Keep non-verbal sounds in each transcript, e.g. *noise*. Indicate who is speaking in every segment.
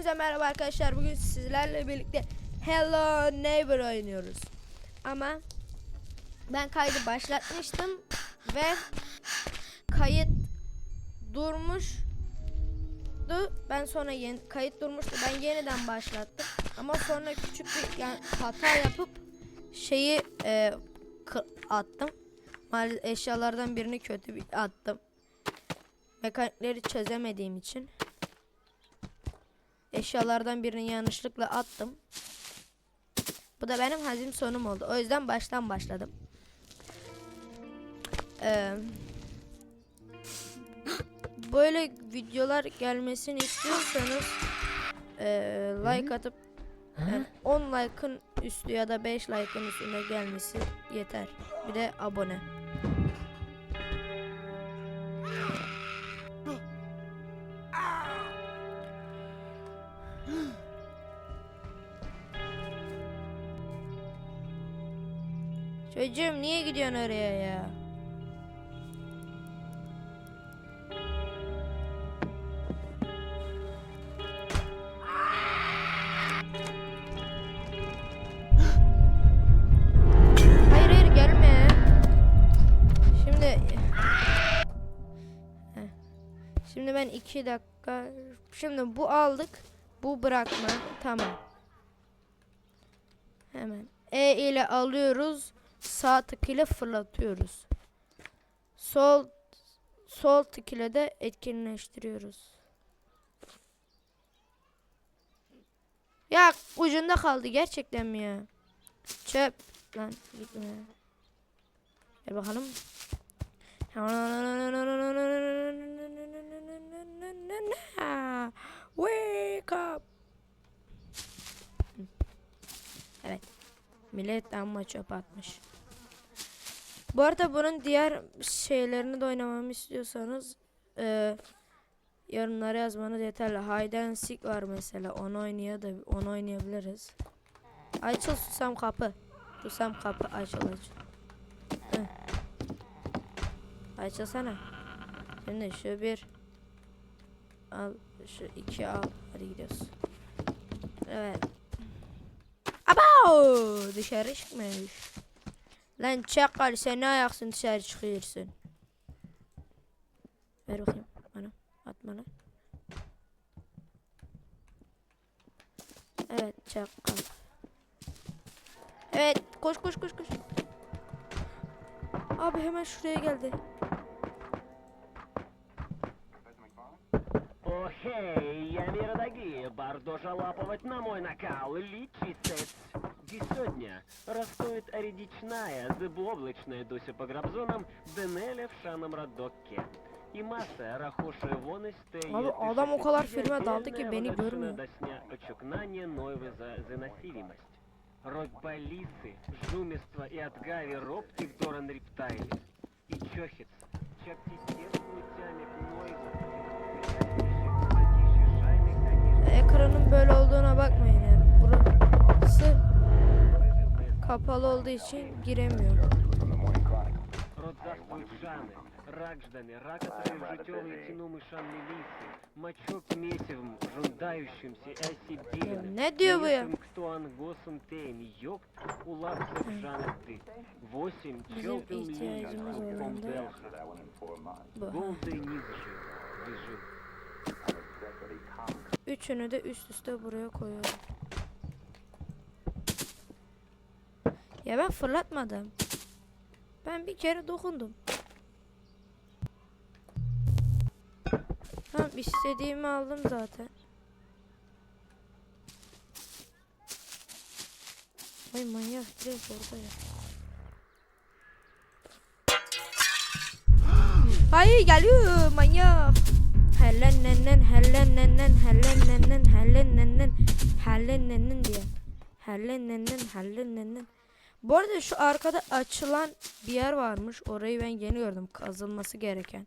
Speaker 1: Hepinize merhaba arkadaşlar. Bugün sizlerle birlikte Hello Neighbor oynuyoruz. Ama ben kaydı başlatmıştım ve kayıt durmuştu. Ben sonra yeni, kayıt durmuştu. Ben yeniden başlattım. Ama sonra küçük bir yani hata yapıp şeyi e, attım. Eşyalardan birini kötü bir attım. Mekanikleri çözemediğim için eşyalardan birini yanlışlıkla attım. Bu da benim hazin sonum oldu. O yüzden baştan başladım. Ee, böyle videolar gelmesini istiyorsanız ee, like atıp yani 10 like'ın üstü ya da 5 like'ın üstüne gelmesi yeter. Bir de abone. Niye gidiyorsun oraya ya? Hayır hayır. Şimdi. Şimdi ben iki dakika Şimdi bu aldık. Bu bırakma. Tamam. Hemen E ile alıyoruz. Sağ tık fırlatıyoruz. Sol sol tık ile de etkinleştiriyoruz. Ya ucunda kaldı gerçekten mi ya? Çöp lan gitme. Gel bakalım. Wake up. Evet. Millet amma çöp atmış. Bu arada bunun diğer şeylerini de oynamamı istiyorsanız eee yorumlara yazmanız yeterli. Hide and Seek var mesela. Onu oynaya da onu oynayabiliriz. Açıl susam kapı. Susam kapı açıl açıl. Hı. Açılsana. Şimdi şu bir al şu iki al. Hadi gidiyoruz. Evet. Abo! Dışarı çıkmış. Lan çakal sen ne ayaksın dışarı çıkıyorsun. Ver bakayım bana. Atma lan. Evet çakal. Evet koş koş koş koş. Abi hemen şuraya geldi.
Speaker 2: Охей, я мира дорогие, бардожа лаповать на мой накал, лічиться. Ді сьогодні розстоїть рідічная, зиблобличная дося по грабзонам, денеля в шаном радокке. І маса рахошує вонесте,
Speaker 1: Abi adam o kadar filme daldı ki beni görmüyor.
Speaker 2: Досня очукнання нойве за заносимость. Род полисы, жумество и отгави робки вдоран рептайли. И чохец, чакти сердцу тянет нойве.
Speaker 1: Ekranın böyle olduğuna bakmayın yani. Burası kapalı olduğu için giremiyorum.
Speaker 2: Род заствует шаны, ракждами, ракотры в житёвые тянумы шанны лисы, мочок месивым, жундающимся и осибдивным.
Speaker 1: Ne diyor bu ya?
Speaker 2: кто ангосом тейм, ёкт, улапсов шаны ты. Восемь
Speaker 1: Bizim
Speaker 2: челтым
Speaker 1: ihtiyacımız olan da
Speaker 2: помделха.
Speaker 1: bu.
Speaker 2: Голдый низжи, выжил.
Speaker 1: Üçünü de üst üste buraya koyuyorum. Ya ben fırlatmadım. Ben bir kere dokundum. Tamam istediğimi aldım zaten. Ay manyak direkt orada ya. Hayır geliyor manyak. Hellennenen hellennenen hellennenen hellennenen hellennenen diye. Hellennenen hellennenen. Bu arada şu arkada açılan bir yer varmış. Orayı ben yeni gördüm. Kazılması gereken.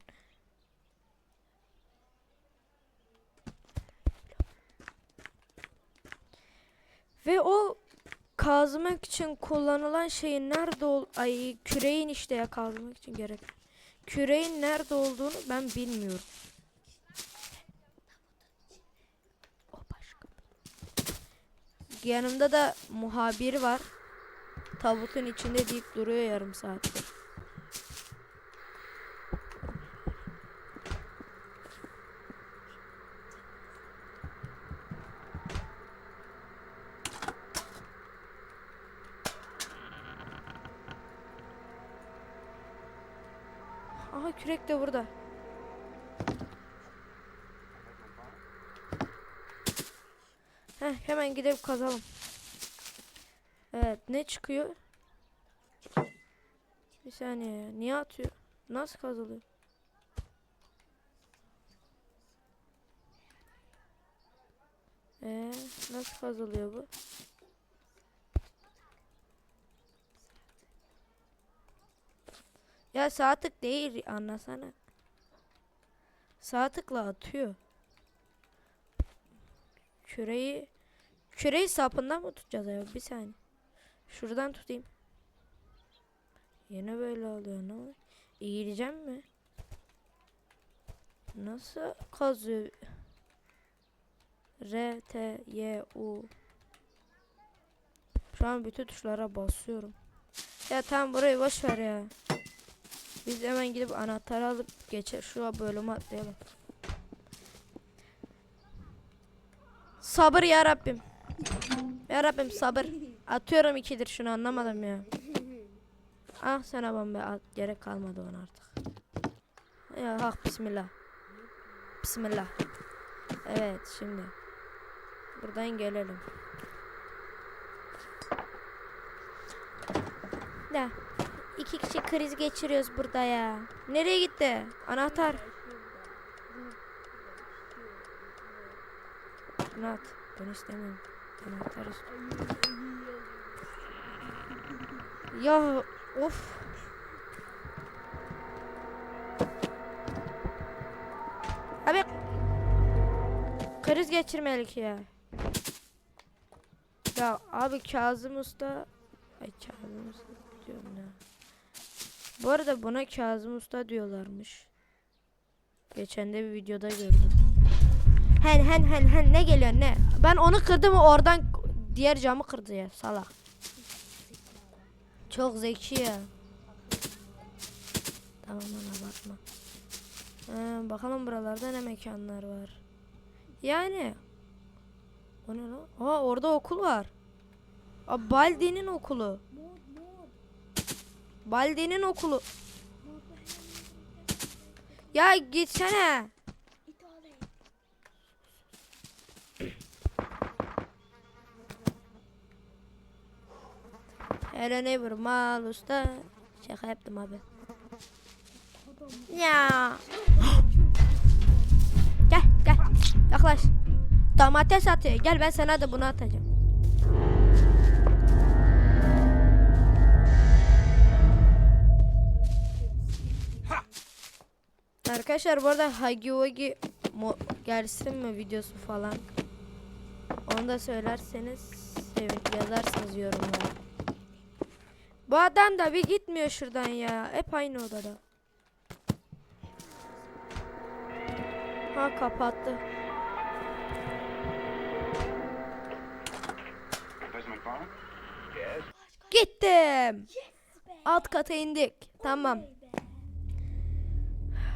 Speaker 1: Ve o kazmak için kullanılan şeyin nerede ol ay küreğin işte ya kazmak için gerek. Küreğin nerede olduğunu ben bilmiyorum. Yanımda da muhabir var. Tabutun içinde deyip duruyor yarım saattir. Aha kürek de burada. Heh, hemen gidip kazalım. Ne çıkıyor? Bir saniye ya. Niye atıyor? Nasıl kazılıyor? Ee, nasıl kazılıyor bu? Ya sağ tık değil anlasana. Sağ tıkla atıyor. Küreyi küreyi sapından mı tutacağız ya? Bir saniye. Şuradan tutayım. Yine böyle oluyor ne oluyor? Mi? Nasıl kazıyor? R, T, Y, U. Şu an bütün tuşlara basıyorum. Ya tamam burayı boş ver ya. Biz hemen gidip anahtarı alıp geçer şu bölümü atlayalım. Sabır ya Rabbim. Ya Rabbim sabır. Atıyorum ikidir şunu anlamadım ya. *laughs* Ah sana bomba at. Gerek kalmadı ona artık. Ya hak bismillah. Bismillah. Evet şimdi. Buradan gelelim. Da. iki kişi kriz geçiriyoruz burada ya. Nereye gitti? Anahtar. Şunu at. Ben istemiyorum. Anahtar istiyorum. Ya of. Abi kriz geçirmelik ya. Ya abi Kazım Usta Ay Kazım Usta diyorum ya. Bu arada buna Kazım Usta diyorlarmış. Geçen de bir videoda gördüm. Hen hen hen hen ne geliyor ne? Ben onu kırdım oradan diğer camı kırdı ya salak. Çok zeki ya. Tamam ona bakma. Ee, bakalım buralarda ne mekanlar var. Yani. O ne lan? Aa orada okul var. Aa, Baldi'nin okulu. Baldi'nin okulu. Ya gitsene. Hello neighbor mal usta. Şaka yaptım abi. Ya. gel gel. Yaklaş. Domates atıyor. Gel ben sana da bunu atacağım. Arkadaşlar bu arada Hagi Wagi gelsin mi videosu falan. Onu da söylerseniz sevin yazarsınız yorumlara. Bu adam da bir gitmiyor şuradan ya. Hep aynı odada. Ha kapattı. Gittim. Alt kata indik. Tamam.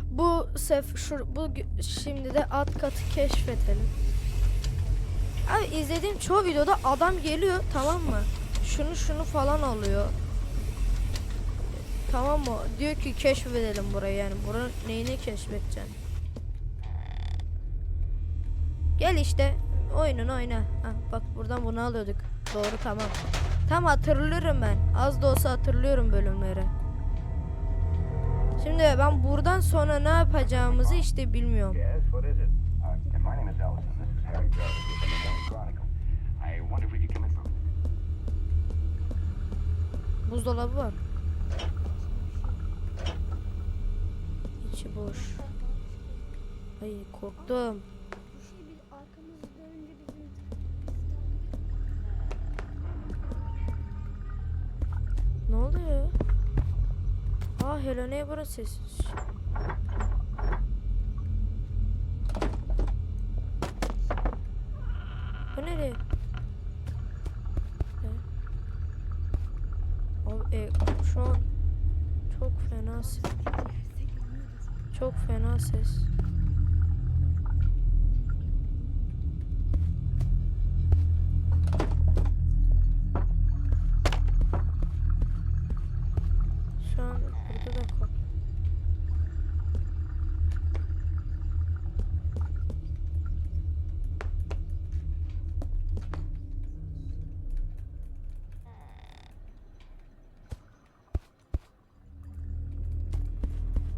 Speaker 1: Bu sef şu bu şimdi de alt katı keşfedelim. Abi izlediğim çoğu videoda adam geliyor tamam mı? Şunu şunu falan alıyor. Tamam mı? Diyor ki keşfedelim burayı yani. Buranın neyini keşfedeceksin? Gel işte. Oyunun oyna. Ha, bak buradan bunu alıyorduk. Doğru tamam. Tam hatırlıyorum ben. Az da olsa hatırlıyorum bölümleri. Şimdi ben buradan sonra ne yapacağımızı işte bilmiyorum.
Speaker 3: Yes, what
Speaker 1: içi boş. Ay korktum. Ne oluyor? Aa Hello Neighbor'a sessiz. Bu nereye? Abi e, şu an çok fena sıkıntı. Çok fena ses. Şu an burada da kal.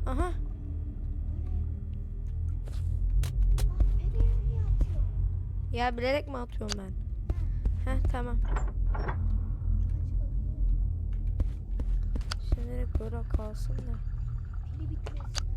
Speaker 1: Aha. Ya bilerek mi atıyorum ben? Heh tamam. Şimdilik böyle kalsın da.
Speaker 4: Pili bitmesin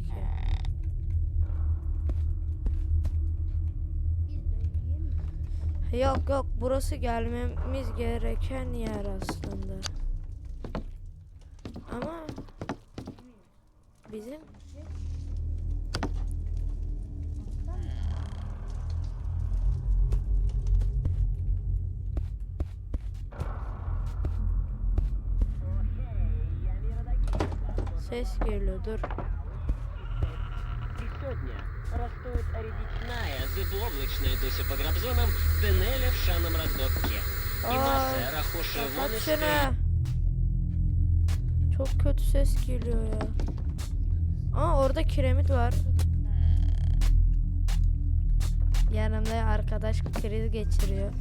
Speaker 4: gittik?
Speaker 1: Yok yok burası gelmemiz gereken yer aslında. Ama bizim ses geliyor dur.
Speaker 2: И сегодня растут редичная, зыбооблачная Дуся по грабзонам, Денеля в шаном раздокке. И
Speaker 1: Aa,
Speaker 2: масса рахоша
Speaker 1: kapat
Speaker 2: вон
Speaker 1: şunu. Çok kötü ses geliyor ya. Aa orada kiremit var. Yanımda arkadaş kriz geçiriyor.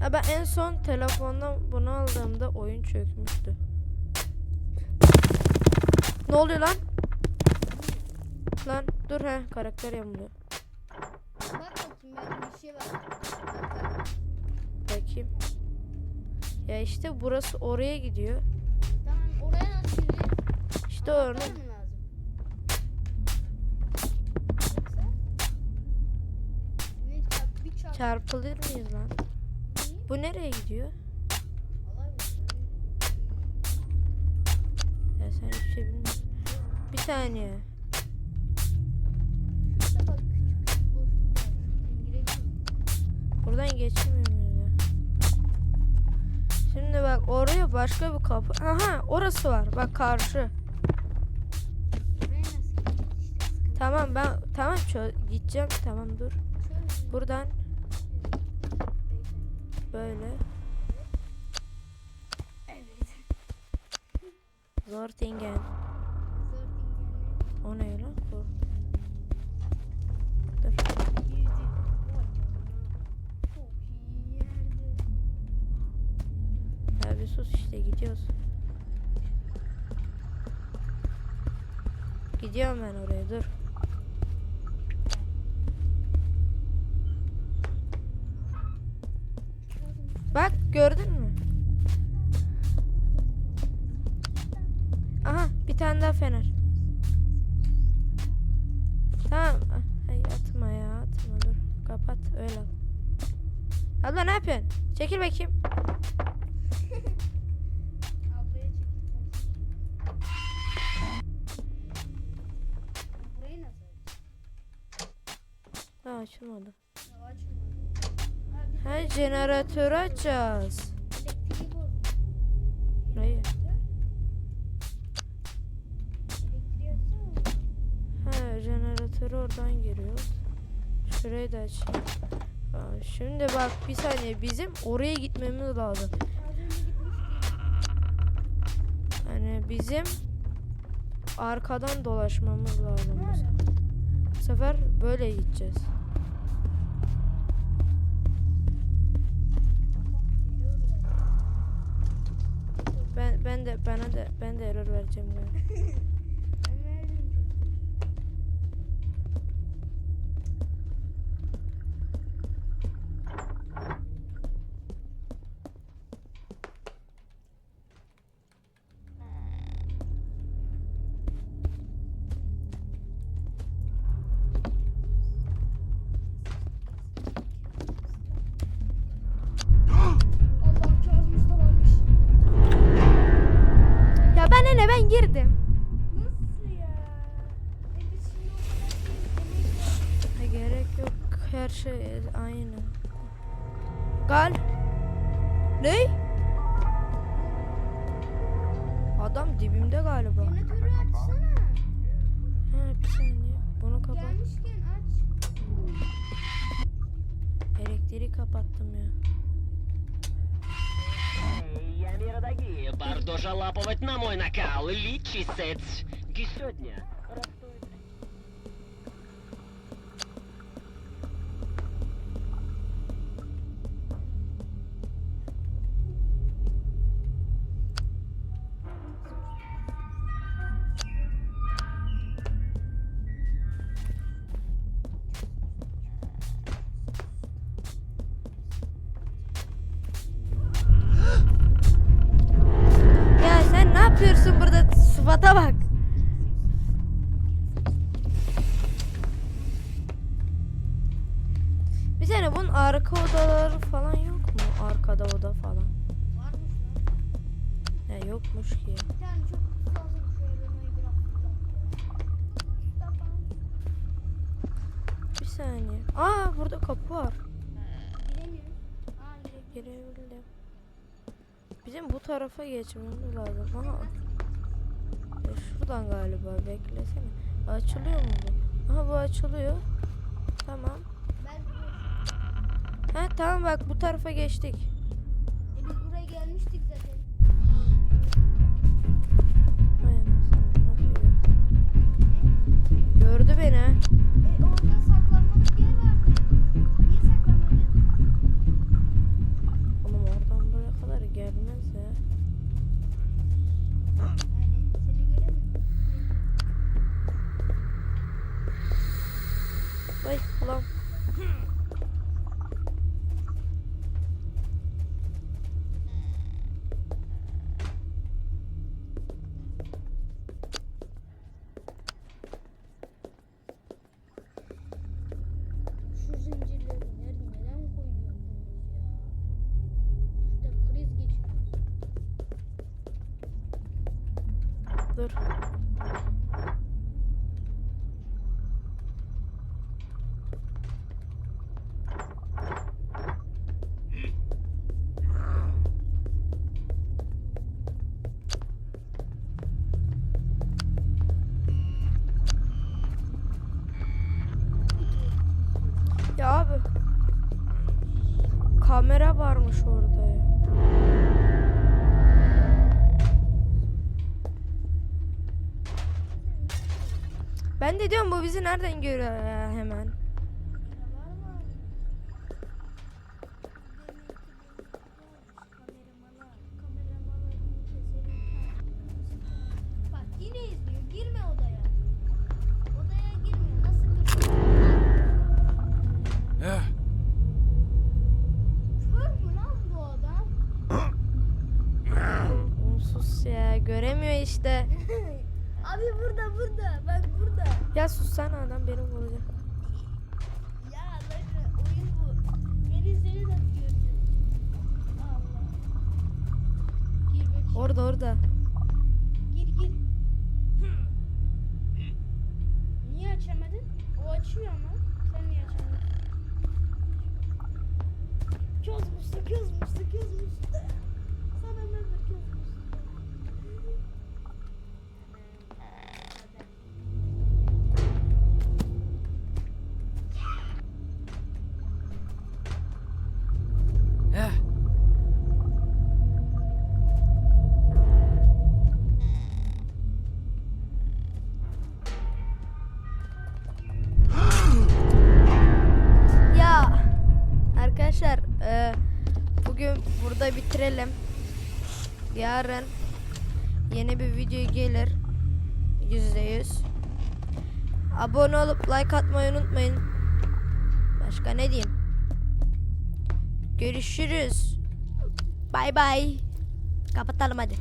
Speaker 1: Ya ben en son telefondan bunu aldığımda oyun çökmüştü. Ne oluyor lan? Lan dur he karakter yamuluyor.
Speaker 4: Bak bakayım ben bir şey var. Bak,
Speaker 1: Bakayım. Ya işte burası oraya gidiyor.
Speaker 4: Tamam oraya nasıl gidiyor?
Speaker 1: İşte?
Speaker 4: Ne çarp.
Speaker 1: Çarpılır mıyız lan?
Speaker 4: Niye?
Speaker 1: Bu nereye gidiyor? Ya sen hiçbir şey bilmiyorsun. Bir saniye. Buradan geçemiyor ya? Şimdi bak oraya başka bir kapı. Aha orası var. Bak karşı. Tamam ben tamam gideceğim. Tamam dur. Buradan böyle. Zortingen. O ne lan? Gidiyoruz. Gidiyorum ben oraya dur. Bak gördün mü? Aha bir tane daha fener. Tamam. Ay atma ya atma dur. Kapat öyle al. Abla ne yapıyorsun? Çekil bakayım. *laughs* Ha açılmadı. Ha jeneratörü açacağız.
Speaker 4: açsana.
Speaker 1: Ha jeneratörü oradan giriyoruz. Şurayı da açayım. Aa, şimdi bak bir saniye bizim oraya gitmemiz lazım. Yani bizim arkadan dolaşmamız lazım. sefer. Bu sefer böyle gideceğiz. Ben ben de bana da ben de error vereceğim galiba. *laughs*
Speaker 2: время. Я мира дорогие, бардо жалапывать на мой накал, личи сеть. Сегодня
Speaker 1: arka odaları falan yok mu? Arkada oda falan.
Speaker 4: Varmış lan.
Speaker 1: Ya yokmuş ki.
Speaker 4: Bir tane çok.
Speaker 1: Bir saniye. Aa burada kapı var.
Speaker 4: Giremiyoruz. Aa girebiliyoruz.
Speaker 1: Girebildim. Bizim bu tarafa geçmemiz lazım. Aha. E, şuradan galiba beklesene. Açılıyor mu bu? Aha bu açılıyor. Tamam. Ha tamam bak bu tarafa geçtik.
Speaker 4: e, biz buraya gelmiştik zaten.
Speaker 1: Gördü? Gördü beni ha. Dur. Ya abi. Kamera varmış orada ya. Ben de diyorum bu bizi nereden görüyor ya hemen.
Speaker 4: Burada burada. Bak burada.
Speaker 1: Ya sussana adam beni vuracak.
Speaker 4: Ya lan oyun bu. Beni seni nasıl gördün? Allah. Gir bakayım.
Speaker 1: Orada orada.
Speaker 4: Gir gir. Niye açamadın? O açıyor ama. Sen niye açamadın? Müstü, köz müstü. Sana ne de
Speaker 1: Ya arkadaşlar e, bugün burada bitirelim. Yarın yeni bir video gelir. Yüzde yüz. Abone olup like atmayı unutmayın. Başka ne diyeyim? Görüşürüz. Bay bay. Kapatalım hadi.